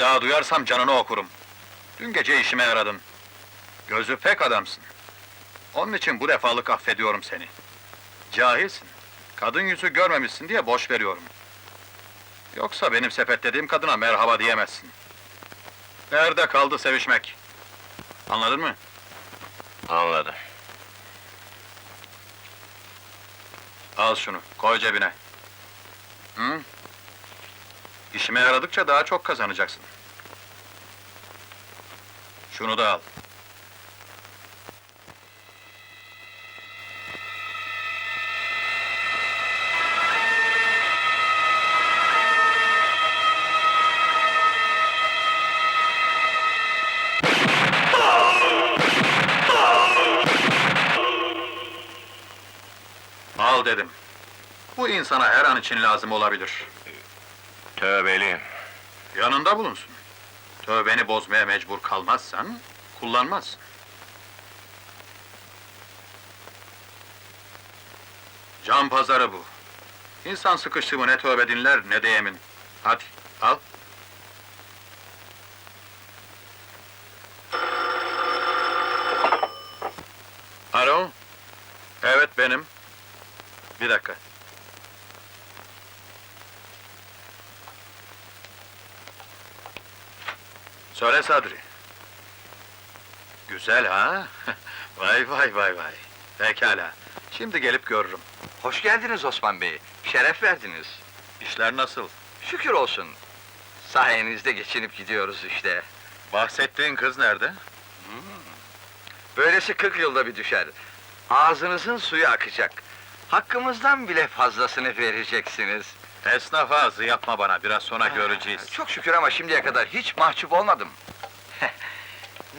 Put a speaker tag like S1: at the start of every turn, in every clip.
S1: daha duyarsam canını okurum. Dün gece işime yaradın. Gözü pek adamsın. Onun için bu defalık affediyorum seni. Cahilsin. Kadın yüzü görmemişsin diye boş veriyorum. Yoksa benim sepetlediğim kadına merhaba diyemezsin. Nerede kaldı sevişmek? Anladın mı?
S2: Anladım.
S1: Al şunu, koy cebine. Hı? İşime yaradıkça daha çok kazanacaksın. Şunu da al. Al dedim. Bu insana her an için lazım olabilir.
S2: Tövbeliyim.
S1: Yanında bulunsun. Tövbeni bozmaya mecbur kalmazsan, kullanmaz. Can pazarı bu. İnsan sıkıştı mı ne tövbe dinler ne de yemin. Hadi, al. Alo? Evet benim. Bir dakika. Söyle Sadri. Güzel ha? vay vay vay vay. Pekala. Şimdi gelip görürüm.
S3: Hoş geldiniz Osman Bey. Şeref verdiniz.
S1: İşler nasıl?
S3: Şükür olsun. Sayenizde geçinip gidiyoruz işte.
S1: Bahsettiğin kız nerede?
S3: Böylesi 40 yılda bir düşer. Ağzınızın suyu akacak. Hakkımızdan bile fazlasını vereceksiniz.
S1: Esnaf ağzı yapma bana, biraz sonra göreceğiz.
S3: Çok şükür ama şimdiye kadar hiç mahcup olmadım.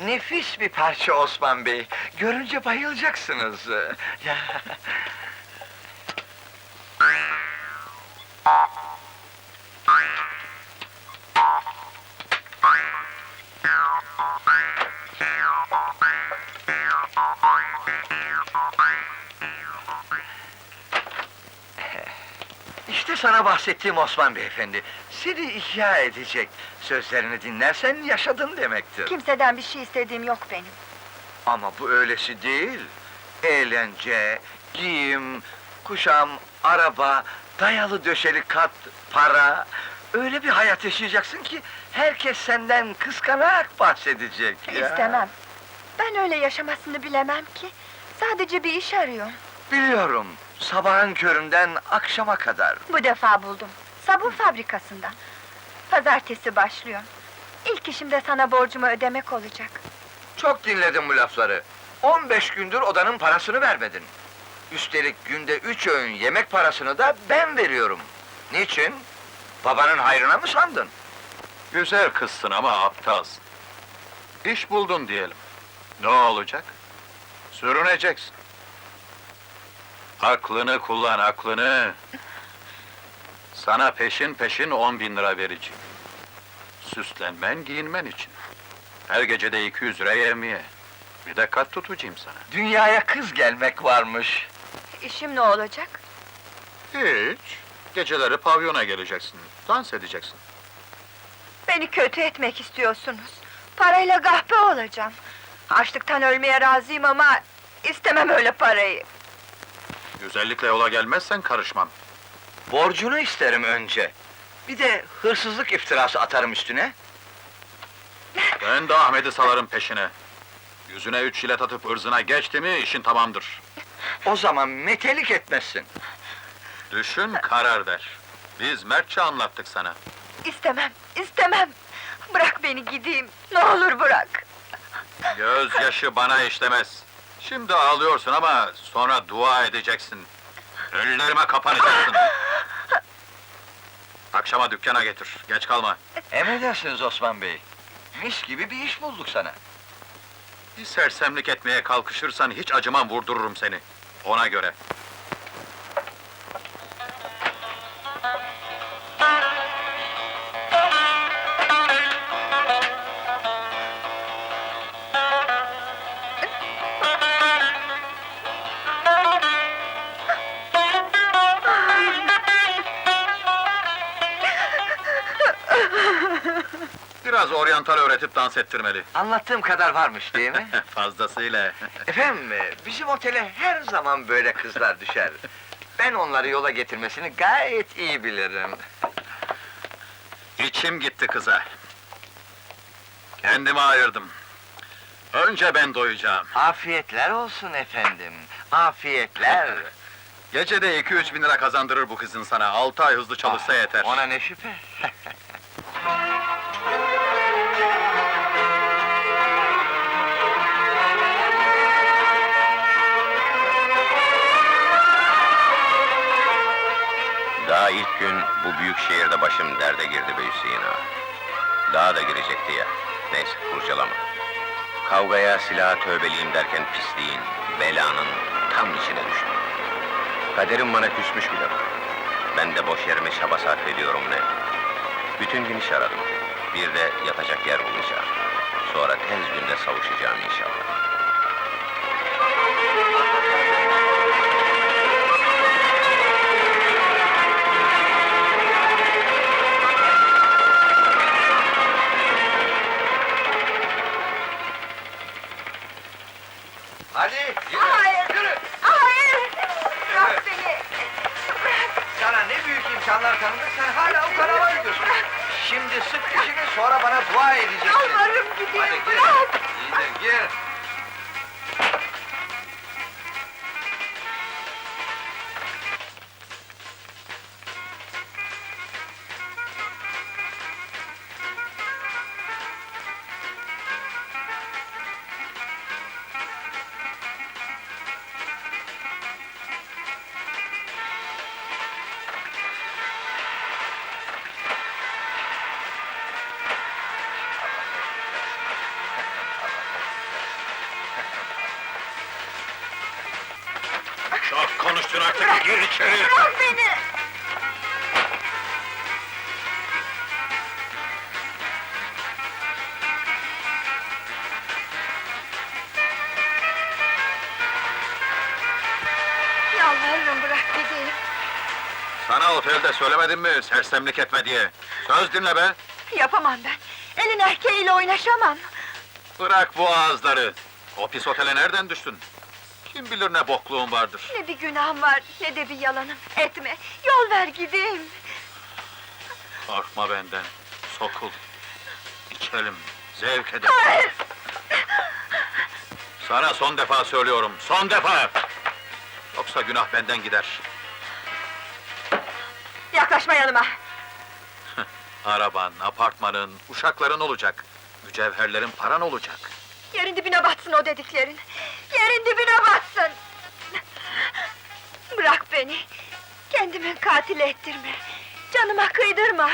S3: Nefis bir parça Osman Bey. Görünce bayılacaksınız. Ya. Sana bahsettiğim Osman Beyefendi. Seni ihya edecek. Sözlerini dinlersen yaşadın demektir.
S4: Kimseden bir şey istediğim yok benim.
S3: Ama bu öylesi değil. Eğlence, giyim, kuşam, araba, dayalı döşeli kat, para... Öyle bir hayat yaşayacaksın ki herkes senden kıskanarak bahsedecek. ya.
S4: İstemem. Ben öyle yaşamasını bilemem ki. Sadece bir iş arıyorum.
S3: Biliyorum. Sabahın köründen akşama kadar.
S4: Bu defa buldum. Sabun fabrikasından. Pazartesi başlıyorum. İlk işim de sana borcumu ödemek olacak.
S3: Çok dinledim bu lafları. 15 gündür odanın parasını vermedin. Üstelik günde üç öğün yemek parasını da ben veriyorum. Niçin? Babanın hayrına mı sandın?
S1: Güzel kızsın ama aptalsın. İş buldun diyelim. Ne olacak? Sürüneceksin. Aklını kullan, aklını. Sana peşin peşin on bin lira vereceğim. Süslenmen, giyinmen için. Her gece de 200 lira yemeğe. Bir de kat tutacağım sana.
S3: Dünyaya kız gelmek varmış.
S4: İşim ne olacak?
S1: Hiç. Geceleri pavyona geleceksin. Dans edeceksin.
S4: Beni kötü etmek istiyorsunuz. Parayla gahpe olacağım. Açlıktan ölmeye razıyım ama... ...istemem öyle parayı.
S1: Güzellikle yola gelmezsen karışmam.
S3: Borcunu isterim önce. Bir de hırsızlık iftirası atarım üstüne.
S1: Ben de Ahmet'i salarım peşine. Yüzüne üç jilet atıp ırzına geçti mi işin tamamdır.
S3: O zaman metelik etmezsin.
S1: Düşün, karar ver. Biz Mertçe anlattık sana.
S4: İstemem, istemem. Bırak beni gideyim. Ne olur bırak.
S1: Gözyaşı bana işlemez. Şimdi ağlıyorsun ama sonra dua edeceksin. Önlerime kapanacaksın. Akşama dükkana getir, geç kalma.
S3: Emredersiniz Osman Bey. Mis gibi bir iş bulduk sana.
S1: Bir sersemlik etmeye kalkışırsan hiç acımam vurdururum seni. Ona göre. Biraz oryantal öğretip dans ettirmeli.
S3: Anlattığım kadar varmış değil mi?
S1: Fazlasıyla.
S3: Efendim, bizim otele her zaman böyle kızlar düşer. Ben onları yola getirmesini gayet iyi bilirim.
S1: İçim gitti kıza. Kendimi ayırdım. Önce ben doyacağım.
S3: Afiyetler olsun efendim, afiyetler.
S1: Gecede iki üç bin lira kazandırır bu kızın sana. Altı ay hızlı çalışsa yeter.
S3: Ona ne şüphe?
S2: ilk gün bu büyük şehirde başım derde girdi be Hüseyin ağa. Daha da girecekti ya. Neyse kurcalama. Kavgaya, silaha tövbeliyim derken pisliğin, belanın tam içine düştüm. Kaderim bana küsmüş bile. Ben de boş yerime çaba sarf ediyorum ne? Bütün gün iş aradım. Bir de yatacak yer bulacağım. Sonra tez günde savuşacağım inşallah.
S1: Konuştun artık, gir içeri!
S4: Bırak beni! Yalvarırım bırak gideyim.
S1: Sana otelde söylemedim mi sersemlik etme diye? Söz dinle be!
S4: Yapamam ben. Elin erkeğiyle oynaşamam.
S1: Bırak bu ağızları! O pis otele nereden düştün? Kim bilir ne bokluğun vardır.
S4: Ne bir günahım var, ne de bir yalanım. Etme, yol ver gideyim.
S1: Korkma benden, sokul. İçelim, zevk edelim.
S4: Hayır!
S1: Sana son defa söylüyorum, son defa! Yoksa günah benden gider.
S4: Yaklaşma yanıma.
S1: Araban, apartmanın, uşakların olacak. Mücevherlerin paran olacak.
S4: Yerin dibine batsın o dediklerin. Yerin dibine batsın. Bırak beni. Kendimi katil ettirme. Canıma kıydırma.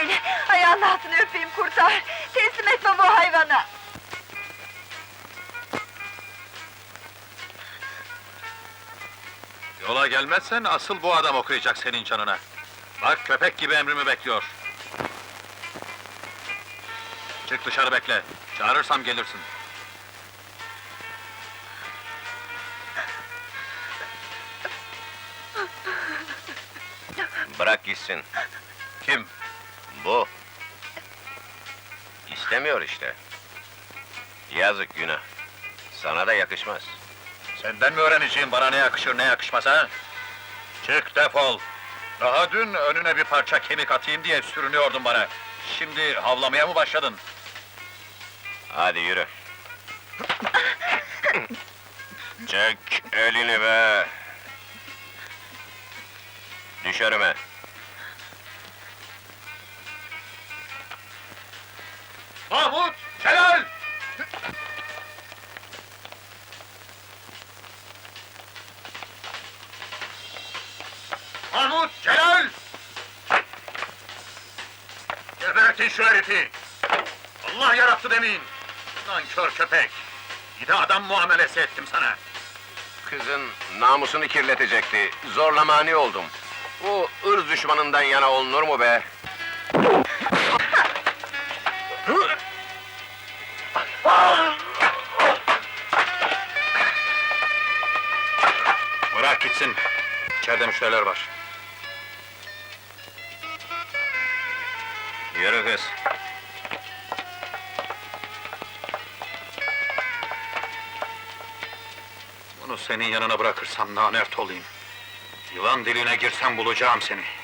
S4: Beni! Ayağının altını öpeyim kurtar! Teslim etme bu hayvana!
S1: Yola gelmezsen asıl bu adam okuyacak senin canına. Bak köpek gibi emrimi bekliyor. Çık dışarı bekle. Çağırırsam gelirsin.
S2: Bırak gitsin.
S1: Kim?
S2: Bu. İstemiyor işte. Yazık günah. Sana da yakışmaz.
S1: Senden mi öğreneceğim bana ne yakışır ne yakışmaz ha? Çık defol. Daha dün önüne bir parça kemik atayım diye sürünüyordun bana. Şimdi havlamaya mı başladın?
S2: Hadi yürü. Çek elini be. Düş önüme.
S1: Mahmut! Celal! Mahmut! Celal! Gebertin şu herifi! Allah yarattı demeyin! Nankör köpek! Bir de adam muamelesi ettim sana!
S2: Kızın namusunu kirletecekti. Zorla mani oldum. Bu ırz düşmanından yana olunur mu be?
S1: Bırak gitsin. İçeride müşteriler var. Yürü kız. Bunu senin yanına bırakırsam namert olayım. Yılan diline girsem bulacağım seni.